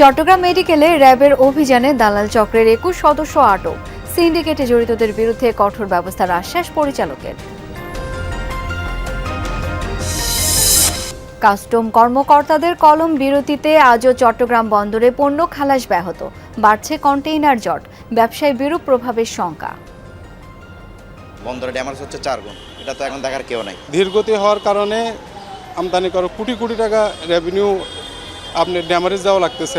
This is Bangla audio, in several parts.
চট্টগ্রাম মেডিকেলে র্যাবের অভিযানে দালাল চক্রের একুশ সদস্য আটক। সিন্ডিকেটে জড়িতদের বিরুদ্ধে কঠোর ব্যবস্থার আশ্বাস পরিচালকের। কাস্টম কর্মকর্তাদের কলম বিরতিতে আজও চট্টগ্রাম বন্দরে পণ্য খালাস ব্যাহত। বাড়ছে কন্টেইনার জট। ব্যবসায় বিরূপ প্রভাবের শঙ্কা। বন্দরে ড্যামার্স হচ্ছে চার গুণ। এটা তো এখন দেখার কেউ নাই। ধীরগতি হওয়ার কারণে আমদানি করো কোটি কোটি টাকা রেভিনিউ আপনি ড্যামারেজ দেওয়া লাগতেছে।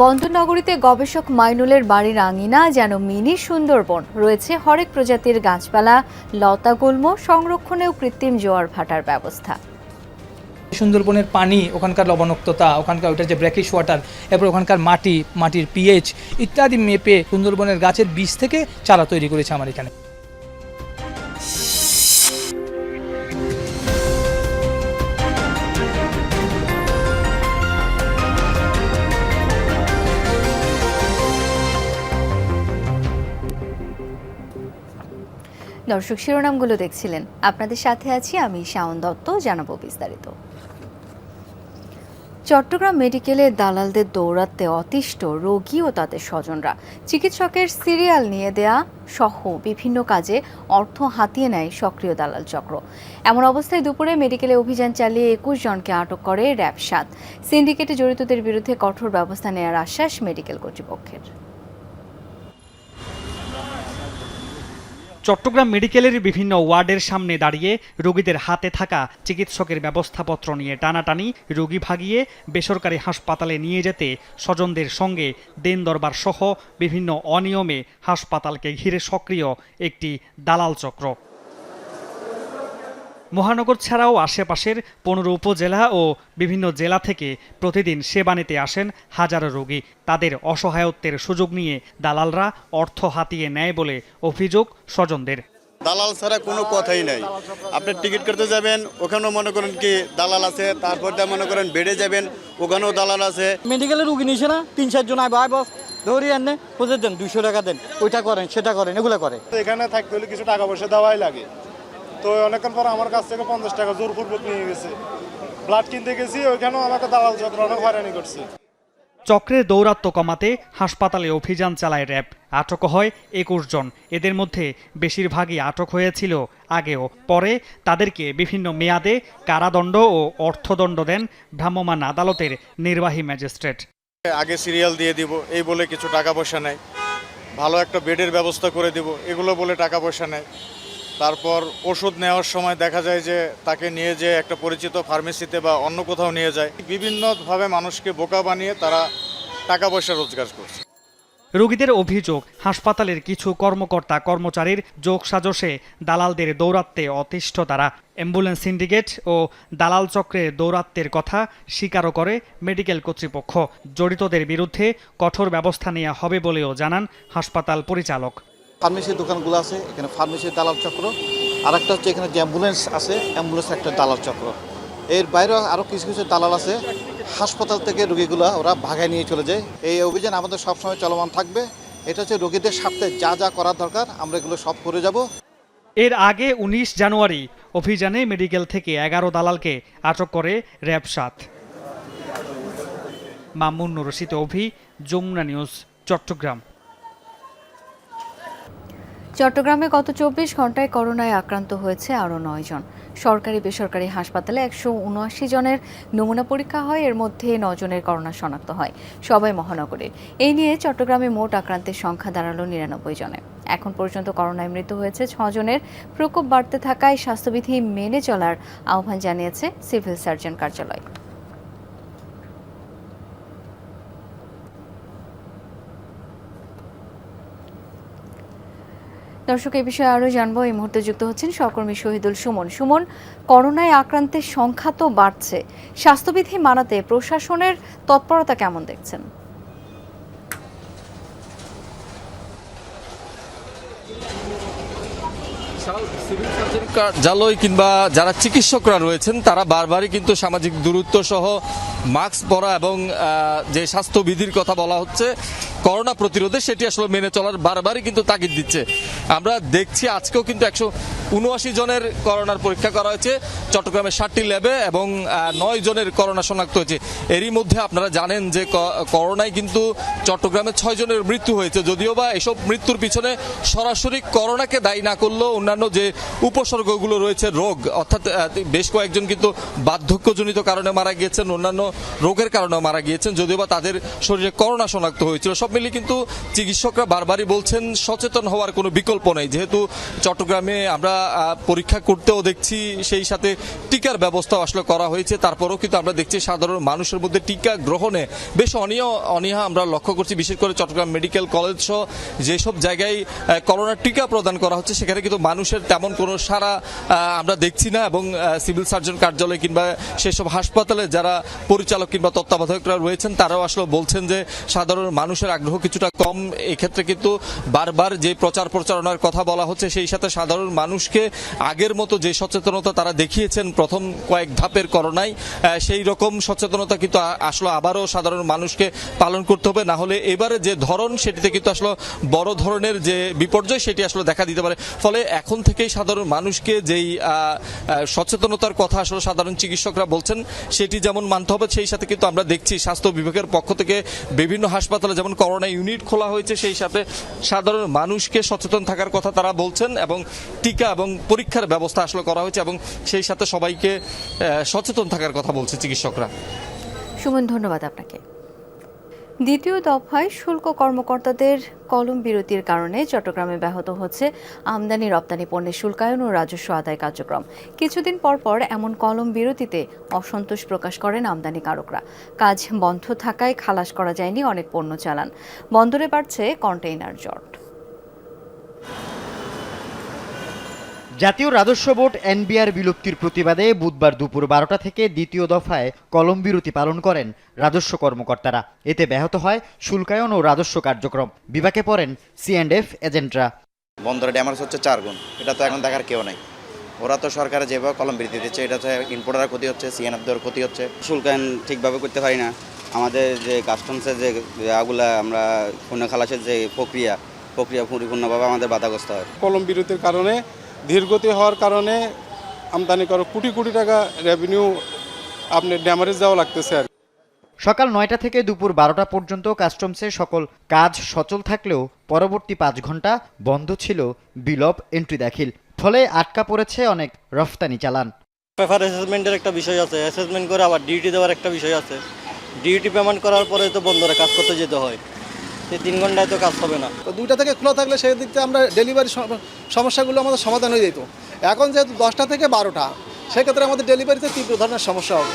বন্দরনগরীতে গবেষক মাইনুলের বাড়ির আঙিনা যেন মিনি সুন্দরবন। রয়েছে হরেক প্রজাতির গাছপালা, লতা গুল্ম সংরক্ষণেও কৃত্রিম জোয়ার ভাটার ব্যবস্থা। সুন্দরবনের পানি, ওখানকার লবণাক্ততা, ওখানকার ওটার যে ব্র্যাকিশ ওয়াটার এরপর ওখানকার মাটি, মাটির পিএইচ ইত্যাদি মেপে সুন্দরবনের গাছের বীজ থেকে চারা তৈরি করেছে আমার এখানে। দর্শক শিরোনামগুলো দেখছিলেন। আপনাদের সাথে আছি আমি শাওন দত্ত, জানাব বিস্তারিত। চট্টগ্রাম মেডিকেলে দালালদের দৌরাত্মে অতিষ্ঠ রোগী ও তাদের স্বজনরা। চিকিৎসকের সিরিয়াল নিয়ে দেয়া সহ বিভিন্ন কাজে অর্থ হাতিয়ে নেয় সক্রিয় দালাল চক্র। এমন অবস্থায় দুপুরে মেডিকেলে অভিযান চালিয়ে একুশ জনকে আটক করে র্যাব সাত। সিন্ডিকেটে জড়িতদের বিরুদ্ধে কঠোর ব্যবস্থা নেওয়ার আশ্বাস মেডিকেল কর্তৃপক্ষের। চট্টগ্রাম মেডিকেলের বিভিন্ন ওয়ার্ডের সামনে দাঁড়িয়ে রোগীদের হাতে থাকা চিকিৎসকের ব্যবস্থাপত্র নিয়ে টানাটানি, রোগী ভাগিয়ে বেসরকারি হাসপাতালে নিয়ে যেতে স্বজনদের সঙ্গে দেন দরবার সহ বিভিন্ন অনিয়মে হাসপাতালকে ঘিরে সক্রিয় একটি দালাল চক্র। মহানগর ছাড়াও আশেপাশের পনেরো উপজেলা ও বিভিন্ন জেলা থেকে প্রতিদিন সেবা নিতে আসেন হাজারো রোগী। তাদের অসহায়ত্বের সুযোগ নিয়ে দালালরা অর্থ হাতিয়ে নেয় বলে অভিযোগ স্বজনদের। দালাল ছাড়া কোনো কথাই নাই। আপনি টিকিট করতে যাবেন ওখানেও মনে করেন কি দালাল আছে তারপর দিয়ে মনে করেন বেডে যাবেন ওখানেও দালাল আছে। মেডিকেলের রুগী নিছে না তিন চারজন আইব আইব ধরি আনে বুঝে দেন দুইশো টাকা দেন ওইটা করেন সেটা করেন এগুলো করে। এখানে থাকতে হলে কিছু টাকা পয়সা দেওয়াই লাগে। তো অনেকক্ষণ পর আমার কাছ থেকে পঞ্চাশ টাকা জোরপূর্বক নিয়ে গেছে। ব্লাড কিনতে গেছি ওইখানেও আমাকে দালাল চক্র অনেক হয়রানি করছে। চক্রের দৌরাত্ম্য কমাতে হাসপাতালে অভিযান চালায় র্যাব। আটক হয় একুশ জন। এদের মধ্যে বেশিরভাগই আটক হয়েছিল আগেও। পরে তাদেরকে বিভিন্ন মেয়াদে কারাদণ্ড ও অর্থদণ্ড দেন ভ্রাম্যমাণ আদালতের নির্বাহী ম্যাজিস্ট্রেট। আগে সিরিয়াল দিয়ে দিব এই বলে কিছু টাকা পয়সা নেয়। ভালো একটা বেডের ব্যবস্থা করে দিব এগুলো বলে টাকা পয়সা নেয়। তারপর ওষুধ নেওয়ার সময় দেখা যায় যে তাকে নিয়ে যে একটা পরিচিত ফার্মেসিতে বা অন্য কোথাও নিয়ে যায়। বিভিন্নভাবে মানুষকে বোকা বানিয়ে তারা টাকা পয়সা রোজগার করছে। রোগীদের অভিযোগ, হাসপাতালের কিছু কর্মকর্তা কর্মচারীর যোগ সাজসে দালালদের দৌরাত্মে অতিষ্ঠ তারা। অ্যাম্বুলেন্স সিন্ডিকেট ও দালাল চক্রের দৌরাত্মের কথা স্বীকারও করে মেডিকেল কর্তৃপক্ষ। জড়িতদের বিরুদ্ধে কঠোর ব্যবস্থা নেওয়া হবে বলেও জানান হাসপাতাল পরিচালক। ফার্মেসির দোকানগুলো আছে, এখানে ফার্মেসির দালাল চক্র আর একটা হচ্ছে এখানে যে অ্যাম্বুলেন্স আছে, অ্যাম্বুলেন্স একটা দালাল চক্র। এর বাইরেও আরও কিছু কিছু দালাল আছে, হাসপাতাল থেকে রোগীগুলো ওরা ভাগায় নিয়ে চলে যায়। এই অভিযান আমাদের সবসময় চলমান থাকবে, এটা হচ্ছে রোগীদের স্বার্থে যা যা করার দরকার, আমরা এগুলো সব করে যাব। এর আগে উনিশ জানুয়ারি অভিযানে মেডিকেল থেকে এগারো দালালকে আটক করে র্যাব সাত মামুন রশিদ অভি, যমুনা নিউজ, চট্টগ্রাম। চট্টগ্রামে গত চব্বিশ ঘন্টায় করোনায় আক্রান্ত হয়েছে আরও নয় জন। সরকারি বেসরকারি হাসপাতালে একশো উনআশি জনের নমুনা পরীক্ষা হয়, এর মধ্যে নজনের করোনা শনাক্ত হয়, সবাই মহানগরে। এই নিয়ে চট্টগ্রামে মোট আক্রান্তের সংখ্যা দাঁড়াল নিরানব্বই জনে। এখন পর্যন্ত করোনায় মৃত্যু হয়েছে ছজনের প্রকোপ বাড়তে থাকায় স্বাস্থ্যবিধি মেনে চলার আহ্বান জানিয়েছে সিভিল সার্জন কার্যালয়। দর্শক এই বিষয়ে আরও জানব। এই মুহূর্তে যুক্ত হচ্ছেন সহকর্মী শহীদুল সুমন। সুমন, করোনায় আক্রান্তের সংখ্যা তো বাড়ছে। স্বাস্থ্যবিধি মানাতে প্রশাসনের তৎপরতা কেমন দেখছেন? জালয় কিংবা যারা চিকিৎসকরা রয়েছেন, তারা বারবারই কিন্তু সামাজিক দূরত্ব সহ মাস্ক পরা এবং যে স্বাস্থ্যবিধির কথা বলা হচ্ছে করোনা প্রতিরোধে সেটি আসলে মেনে চলার বারবারই কিন্তু তাগিদ দিচ্ছে। আমরা দেখছি আজকেও কিন্তু একশো উনআশি জনের করোনার পরীক্ষা করা হয়েছে। চট্টগ্রামের ষাটটি ল্যাবে এবং নয় জনের করোনা শনাক্ত হয়েছে। এরই মধ্যে আপনারা জানেন যে করোনায় কিন্তু চট্টগ্রামে ছয় জনের মৃত্যু হয়েছে। যদিও বা এসব মৃত্যুর পিছনে সরাসরি করোনাকে দায়ী না করলেও অন্যান্য যে উপসর্গগুলো রয়েছে, রোগ, অর্থাৎ বেশ কয়েকজন কিন্তু বার্ধক্যজনিত কারণে মারা গিয়েছেন, অন্যান্য রোগের কারণে মারা গিয়েছেন। যদিও বা তাদের শরীরে করোনা শনাক্ত হয়েছিল। সব মিলিয়ে কিন্তু চিকিৎসকরা বারবারই বলছেন সচেতন হওয়ার কোনো বিকল্প নেই। যেহেতু চট্টগ্রামে আমরা পরীক্ষা করতেও দেখছি সেই সাথে টিকার ব্যবস্থা আসলে করা হয়েছে। তারপরেও কিন্তু আমরা দেখছি সাধারণ মানুষের মধ্যে টিকা গ্রহণে বেশ অনীয়, অনীহা আমরা লক্ষ্য করছি। বিশেষ করে চট্টগ্রাম মেডিকেল কলেজ সহ যেসব জায়গায় করোনার টিকা প্রদান করা হচ্ছে, সেখানে কিন্তু মানুষের তেমন কোনো সারা আমরা দেখছি না এবং সিভিল সার্জন কার্যালয় কিংবা সেসব হাসপাতালে যারা পরিচালক কিংবা তত্ত্বাবধায়করা রয়েছেন, তারাও আসলে বলছেন যে সাধারণ মানুষের আগ্রহ কিছুটা কম, এক্ষেত্রে কিন্তু বারবার যে প্রচার প্রচারণার কথা বলা হচ্ছে, সেই সাথে সাধারণ মানুষকে আগের মতো যে সচেতনতা তারা দেখিয়েছেন প্রথম কয়েক ধাপের করোনায় সেই রকম সচেতনতা কিন্তু আসলে। আবারও সাধারণ মানুষকে পালন করতে হবে, না হলে এবারে যে ধরন, সেটিতে কিন্তু আসলে বড় ধরনের যে বিপর্যয়, সেটি আসলে দেখা দিতে পারে। ফলে এখন থেকেই সাধারণ মানুষকে যেই সচেতনতার কথা আসলে সাধারণ চিকিৎসকরা বলছেন, সেটি যেমন মানতে হবে, সেই সাথে কিন্তু আমরা দেখছি স্বাস্থ্য বিভাগের পক্ষ থেকে বিভিন্ন হাসপাতালে যেমন করোনা ইউনিট খোলা হয়েছে, সেই সাথে সাধারণ মানুষকে সচেতন থাকার কথা তারা বলছেন এবং টিকা এবং পরীক্ষার ব্যবস্থা আসলে করা হয়েছে এবং সেই সাথে সবাইকে সচেতন থাকার কথা বলছে চিকিৎসকরা। সুমন, ধন্যবাদ আপনাকে। দ্বিতীয় দফায় শুল্ক কর্মকর্তাদের কলম বিরতির কারণে চট্টগ্রামে ব্যাহত হচ্ছে আমদানি, রপ্তানি পণ্যের শুল্কায়ন ও রাজস্ব আদায় কার্যক্রম। কিছুদিন পর পর এমন কলম বিরতিতে অসন্তোষ প্রকাশ করেন আমদানিকারকরা। কাজ বন্ধ থাকায় খালাস করা যায়নি অনেক পণ্য চালান। বন্দরে বাড়ছে কন্টেইনার জট। জাতীয় রাজস্ব বোর্ড এনবিআর বিলুপ্তির প্রতিবাদে বুধবার দুপুর বারোটা থেকে দ্বিতীয় দফায় কলম বিরতি পালন করেন রাজস্ব কর্মকর্তারা। এতে ব্যাহত হয় শুল্কায়ন ও রাজস্ব কার্যক্রম। বিপাকে পড়েন সিএন্ডএফ এজেন্টরা। বন্দরে ড্যামার্স হচ্ছে চার গুণ। এটা তো এখন দেখার কেউ নাই। ওরা তো সরকারে যেভাবে কলম বৃদ্ধি দিচ্ছে এটা তো ইম্পোর্টারের ক্ষতি হচ্ছে সিএনএফদের ক্ষতি হচ্ছে। শুল্কায়ন ঠিকভাবে করতে পারি না। আমাদের যে কাস্টমসের যে আগুলা আমরা পণ্য খালাসের যে প্রক্রিয়া প্রক্রিয়া পরিপূর্ণভাবে আমাদের বাধাগ্রস্ত হয়। কলম বিরতির কারণে ধীরগতি হওয়ার কারণে আমদানি করো কোটি কোটি টাকা রেভিনিউ আপনি ড্যামারেজ দেওয়া লাগতেছে আর সকাল নয়টা থেকে দুপুর বারোটা পর্যন্ত কাস্টমসে সকল কাজ সচল থাকলেও পরবর্তী পাঁচ ঘণ্টা বন্ধ ছিল বিলব এন্ট্রি দাখিল ফলে আটকা পড়েছে অনেক রফতানি চালান। পেপার অ্যাসেসমেন্টের একটা বিষয় আছে অ্যাসেসমেন্ট করে আবার ডিউটি দেওয়ার একটা বিষয় আছে। ডিউটি পেমেন্ট করার পরে তো বন্দরে কাজ করতে যেতে হয়। সেই তিন ঘন্টায় তো কাজ হবে না। তো দুইটা থেকে খোলা থাকলে সেই দিক থেকে আমরা ডেলিভারি সমস্যাগুলো আমাদের সমাধান হয়ে যেত। এখন যেহেতু দশটা থেকে বারোটা সেক্ষেত্রে আমাদের ডেলিভারিতে তীব্র ধরনের সমস্যা হবে।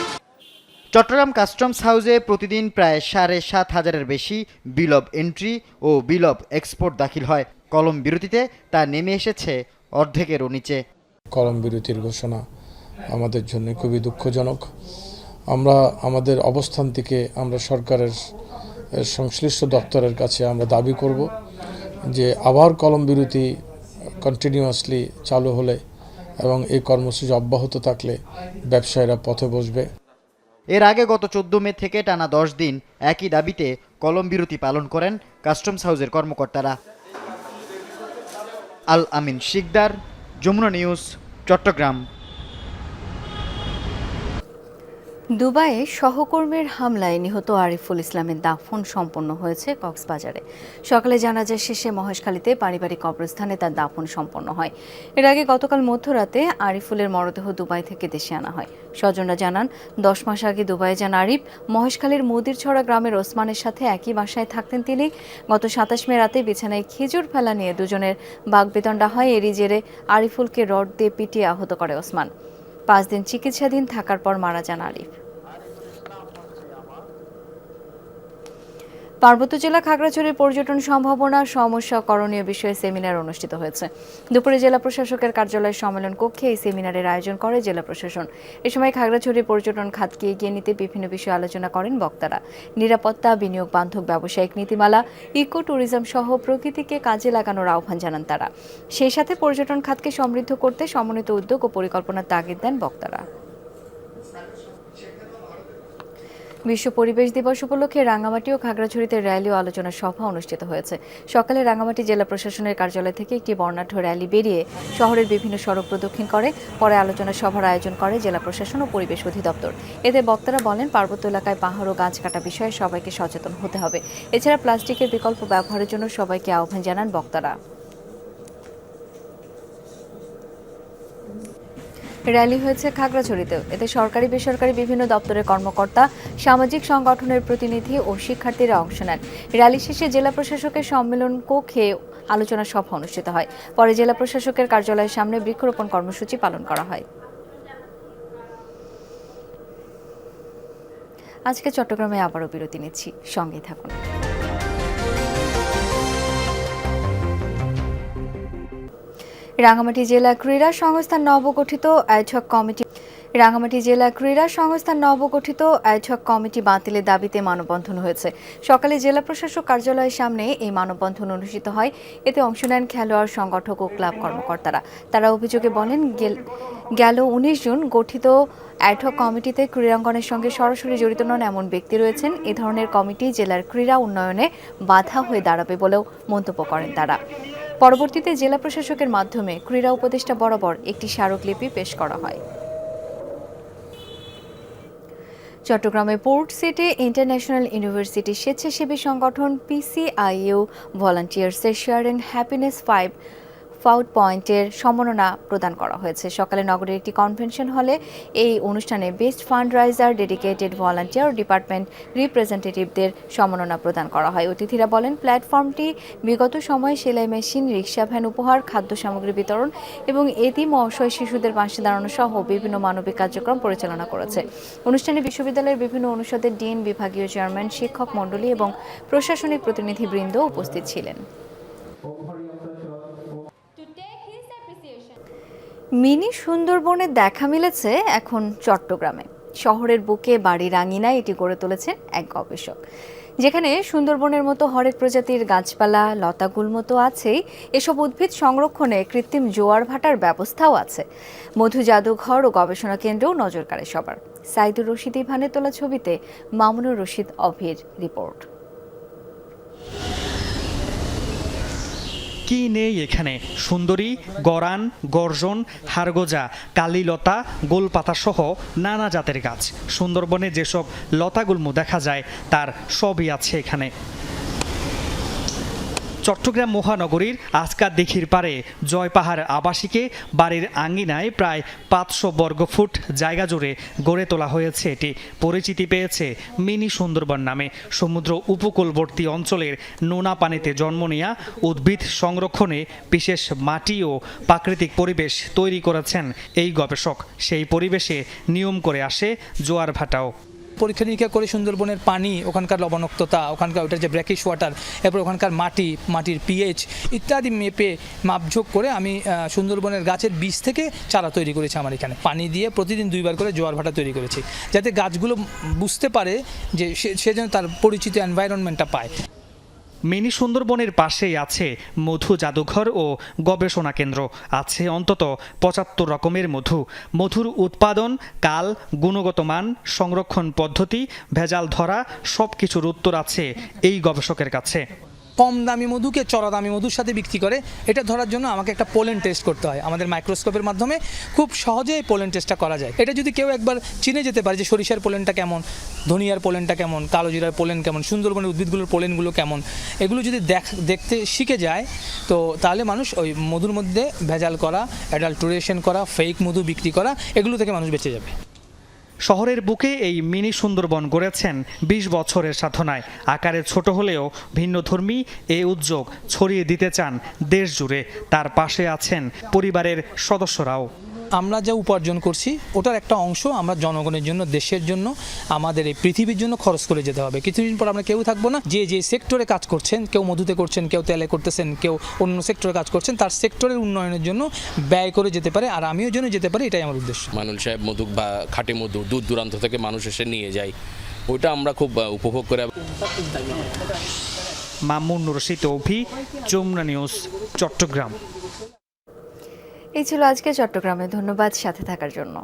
চট্টগ্রাম কাস্টমস হাউসে প্রতিদিন প্রায় সাড়ে সাত হাজারের বেশি বিলব এন্ট্রি ও বিলব এক্সপোর্ট দাখিল হয়। কলম বিরতিতে তা নেমে এসেছে অর্ধেকেরও নিচে। কলম বিরতির ঘোষণা আমাদের জন্য খুবই দুঃখজনক। আমরা আমাদের অবস্থান থেকে আমরা সরকারের সংশ্লিষ্ট দপ্তরের কাছে আমরা দাবি করব যে আবার কলম বিরতি কন্টিনিউয়াসলি চালু হলে এবং এই কর্মসূচি অব্যাহত থাকলে ব্যবসায়ীরা পথে বসবে। এর আগে গত চোদ্দ মে থেকে টানা দশ দিন একই দাবিতে কলম বিরতি পালন করেন কাস্টমস হাউসের কর্মকর্তারা। আল আমিন শিকদার, যমুনা নিউজ, চট্টগ্রাম। দুবাইয়ে সহকর্মীর হামলায় নিহত আরিফুল ইসলামের দাফন সম্পন্ন হয়েছে কক্সবাজারে। সকালে জানাজা শেষে মহেশখালীতে পারিবারিক কবরস্থানে তার দাফন সম্পন্ন হয়। এর আগে গতকাল মধ্যরাতে আরিফুলের মরদেহ দুবাই থেকে দেশে আনা হয়। স্বজনরা জানান, দশ মাস আগে দুবাইয়ে যান আরিফ। মহেশখালীর মদিরছড়া গ্রামের ওসমানের সাথে একই বাসায় থাকতেন তিনি। গত সাতাশ মে রাতে বিছানায় খেজুর ফেলা নিয়ে দুজনের বাগবেদণ্ডা হয়। এরই জেরে আরিফুলকে রড দিয়ে পিটিয়ে আহত করে ওসমান। পাঁচ দিন চিকিৎসাধীন থাকার পর মারা যান আরিফ। পার্বত্য জেলা খাগড়াছড়ির পর্যটন সম্ভাবনা, সমস্যা করণীয় বিষয়ে সেমিনার অনুষ্ঠিত হয়েছে। দুপুরে জেলা প্রশাসকের কার্যালয় সম্মেলন কক্ষে এই সেমিনারের আয়োজন করে জেলা প্রশাসন। এ সময় খাগড়াছড়ির পর্যটন খাতকে এগিয়ে নিতে বিভিন্ন বিষয়ে আলোচনা করেন বক্তারা। নিরাপত্তা, বিনিয়োগ বান্ধব ব্যবসায়িক নীতিমালা, ইকো ট্যুরিজম সহ প্রকৃতিকে কাজে লাগানোর আহ্বান জানান তারা। সেই সাথে পর্যটন খাতকে সমৃদ্ধ করতে সমন্বিত উদ্যোগ ও পরিকল্পনার তাগিদ দেন বক্তারা। বিশ্ব পরিবেশ দিবস উপলক্ষে রাঙামাটি ও খাগড়াছড়িতে র্যালি ও আলোচনা সভা অনুষ্ঠিত হয়েছে। সকালে রাঙামাটি জেলা প্রশাসনের কার্যালয় থেকে একটি বর্ণাঢ্য র্যালি বেরিয়ে শহরের বিভিন্ন সড়ক প্রদক্ষিণ করে, পরে আলোচনা সভার আয়োজন করে জেলা প্রশাসন ও পরিবেশ অধিদপ্তর। এতে বক্তারা বলেন, পার্বত্য এলাকায় পাহাড় ও গাছ কাটা বিষয়ে সবাইকে সচেতন হতে হবে। এছাড়া প্লাস্টিকের বিকল্প ব্যবহারের জন্য সবাইকে আহ্বান জানান বক্তারা। র্যালি হয়েছে খাগড়াছড়িতেও। এতে সরকারি, বেসরকারি বিভিন্ন দপ্তরের কর্মকর্তা, সামাজিক সংগঠনের প্রতিনিধি ও শিক্ষার্থীরা অংশ নেন। র্যালি শেষে জেলা প্রশাসকের সম্মেলন কক্ষে আলোচনা সভা অনুষ্ঠিত হয়। পরে জেলা প্রশাসকের কার্যালয়ের সামনে বৃক্ষরোপণ কর্মসূচি পালন করা হয়। আজকে চট্টগ্রামে আবারও বিরতি নিচ্ছি। সঙ্গে থাকুন। রাঙামাটি জেলা ক্রীড়া সংস্থার নবগঠিত অ্যাডহক কমিটি রাঙামাটি জেলা ক্রীড়া সংস্থার নবগঠিত অ্যাডহক কমিটি বাতিলের দাবিতে মানববন্ধন হয়েছে। সকালে জেলা প্রশাসক কার্যালয়ের সামনে এই মানববন্ধন অনুষ্ঠিত হয়। এতে অংশ নেন খেলোয়াড়, সংগঠক ও ক্লাব কর্মকর্তারা। তারা অভিযোগে বলেন, গেল উনিশ জুন গঠিত অ্যাডহক কমিটিতে ক্রীড়াঙ্গনের সঙ্গে সরাসরি জড়িত নন এমন ব্যক্তি রয়েছেন। এ ধরনের কমিটি জেলার ক্রীড়া উন্নয়নে বাধা হয়ে দাঁড়াবে বলেও মন্তব্য করেন তারা। পরবর্তীতে জেলা প্রশাসকের মাধ্যমে ক্রীড়া উপদেষ্টা বরাবর একটি স্মারকলিপি পেশ করা হয়। চট্টগ্রামে পোর্ট সিটি ইন্টারন্যাশনাল ইউনিভার্সিটি স্বেচ্ছাসেবী সংগঠন পিসিআইইউ ভলান্টিয়ার্সের শেয়ারিং হ্যাপিনেস ফাইভ ফাউড পয়েন্টের সম্মাননা প্রদান করা হয়েছে। সকালে নগরের একটি কনভেনশন হলে এই অনুষ্ঠানে best fund raiser dedicated volunteer department রিপ্রেজেন্টেটিভদের সম্মাননা প্রদান করা হয়। অতিথিরা বলেন প্ল্যাটফর্মটি বিগত সময়ে সেলাই মেশিন, রিক্সা ভ্যান উপহার, খাদ্য সামগ্রী বিতরণ এবং ও অসহায় শিশুদের পাশে দাঁড়ানো সহ বিভিন্ন মানবিক কার্যক্রম পরিচালনা করেছে। অনুষ্ঠানে বিশ্ববিদ্যালয়ের বিভিন্ন অনুষদের ডিন, বিভাগীয় চেয়ারম্যান, শিক্ষক মণ্ডলী এবং প্রশাসনিক প্রতিনিধিবৃন্দ উপস্থিত ছিলেন। মিনি সুন্দরবনের দেখা মিলেছে এখন চট্টগ্রামে। শহরের বুকে বাড়ির আঙিনায় এটি গড়ে তুলেছেন এক গবেষক। যেখানে সুন্দরবনের মতো হরেক প্রজাতির গাছপালা, লতাগুল মতো আছেই। এসব উদ্ভিদ সংরক্ষণে কৃত্রিম জোয়ার ভাটার ব্যবস্থাও আছে। মধু জাদুঘর ও গবেষণা কেন্দ্রেও নজর কাড়ে সবার। সাইদুর রশিদ ইভানে তোলা ছবিতে মামুনুর রশিদ অভির রিপোর্ট। কি নেই এখানে? সুন্দরী, গরান, গর্জন, হারগোজা, কালীলতা গোলপাতা সহ নানা জাতের গাছ। সুন্দরবনে যেসব লতাগুল্ম দেখা যায়, তার সবই আছে এখানে। চট্টগ্রাম মহানগরীর আজকার দিঘির পারে জয়পাহাড় আবাসিকে বাড়ির আঙ্গিনায় প্রায় পাঁচশো বর্গফুট জায়গা জুড়ে গড়ে তোলা হয়েছে। এটি পরিচিতি পেয়েছে মিনি সুন্দরবন নামে। সমুদ্র উপকূলবর্তী অঞ্চলের নোনা পানিতে জন্ম নেয়া উদ্ভিদ সংরক্ষণে বিশেষ মাটি ও প্রাকৃতিক পরিবেশ তৈরি করেছেন এই গবেষক। সেই পরিবেশে নিয়ম করে আসে জোয়ার ভাটাও। পরীক্ষা নিরীক্ষা করে সুন্দরবনের পানি, ওখানকার লবণাক্ততা, ওখানকার ওটার যে ব্র্যাকিশ ওয়াটার এরপর ওখানকার মাটি, মাটির পিএইচ ইত্যাদি মেপে মাপঝোক করে আমি সুন্দরবনের গাছের বীজ থেকে চারা তৈরি করেছি আমার এখানে। পানি দিয়ে প্রতিদিন দুইবার করে জোয়ার ভাটা তৈরি করেছি, যাতে গাছগুলো বুঝতে পারে যে সে সে যেন তার পরিচিত এনভায়রনমেন্টটা পায়। মিনি সুন্দরবনের পাশেই আছে মধু জাদুঘর ও গবেষণা কেন্দ্র। আছে অন্তত পঁচাত্তর রকমের মধু। মধুর উৎপাদন, কাল, গুণগত মান, সংরক্ষণ পদ্ধতি, ভেজাল ধরা সব কিছুর উত্তর আছে এই গবেষকের কাছে। কম দামি মধুকে চড়া দামি মধুর সাথে বিক্রি করে, এটা ধরার জন্য আমাকে একটা পোলেন টেস্ট করতে হয়। আমাদের মাইক্রোস্কোপের মাধ্যমে খুব সহজেই পোলেন টেস্টটা করা যায়। এটা যদি কেউ একবার চিনে যেতে পারে যে সরিষার পোলেনটা কেমন, ধনিয়ার পোলেনটা কেমন, কালো জিরার পোলেন কেমন, সুন্দরবনের উদ্ভিদগুলোর পোলেনগুলো কেমন, এগুলো যদি দেখ, দেখতে শিখে যায়, তো তাহলে মানুষ ওই মধুর মধ্যে ভেজাল করা অ্যাডাল্টুরেশন করা ফেক মধু বিক্রি করা, এগুলো থেকে মানুষ বেঁচে যাবে। শহরের বুকে এই মিনি সুন্দরবন গড়েছেন বিশ বছরের সাধনায়। আকারে ছোট হলেও ভিন্নধর্মী এই উদ্যোগ ছড়িয়ে দিতে চান দেশ জুড়ে তার পাশে আছেন পরিবারের সদস্যরাও। আমরা যা উপার্জন করছি ওটার একটা অংশ আমরা জনগণের জন্য দেশের জন্য আমাদের এই পৃথিবীর জন্য খরচ করে যেতে হবে। কিছুদিন পর আমরা কেউ থাকব না। যে যে সেক্টরে কাজ করছেন কেউ মধুতে করছেন কেউ তেলে করতেছেন কেউ অন্য সেক্টরে কাজ করছেন তার সেক্টরের উন্নয়নের জন্য ব্যয় করে যেতে পারে আর আমিও যেন যেতে পারি এটাই আমার উদ্দেশ্য। মানুষ সাহেব মধু বা খাঁটি মধু দূর দূরান্ত থেকে মানুষ এসে নিয়ে যায়। ওইটা আমরা খুব উপভোগ করে মামুন রশিদ অভি যমুনা নিউজ চট্টগ্রাম। এই ছিল আজকে চট্টগ্রামে। ধন্যবাদ সাথে থাকার জন্য।